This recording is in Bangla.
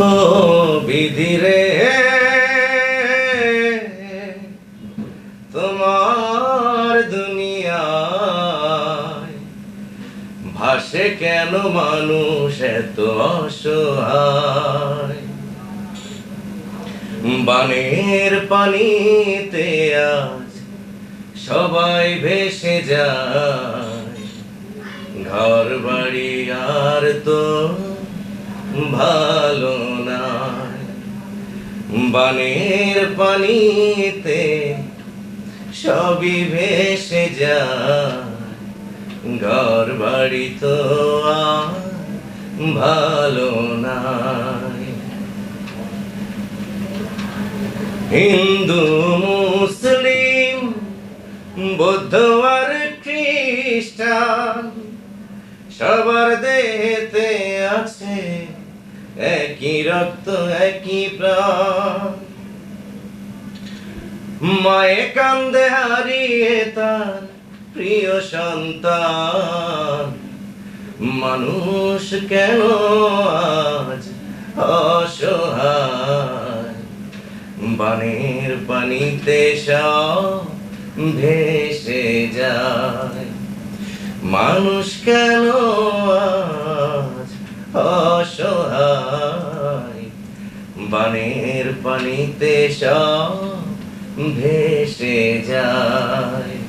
ও বিধিরে তোমার দুনিয়ায় ভাসে কেন মানুষ এত অসহায়? বানের পানিতে আজ সবাই ভেসে যায়। ঘর বাড়ি আর তো ভালো নাই। বানের পানিতে সবই ভেসে যায়। ঘর বাড়ি তো ভালো নাই। হিন্দু, মুসলিম, বৌদ্ধ আর খ্রিস্টান সবার দেহেতে আছে একই রক্ত, একই প্রাণ। মায়ে কান্দে হারিয়ে তার প্রিয় সন্তান। মানুষ কেন আজ অসহায়? বানের পানিতে সব ভেসে যায়। মানুষ কেন অসহায় বানের পানিতে সব ভেসে যায়।